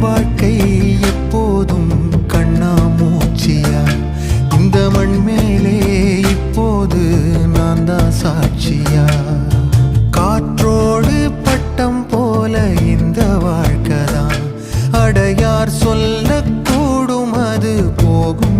வாழ்க்கை எப்போதும் கண்ணா மூச்சியா இந்த மண் மேலே இப்போது நான் தான் சாட்சியா? காற்றோடு பட்டம் போல இந்த வாழ்க்கை தான் அடையார் சொல்லக்கூடும் அது போகும்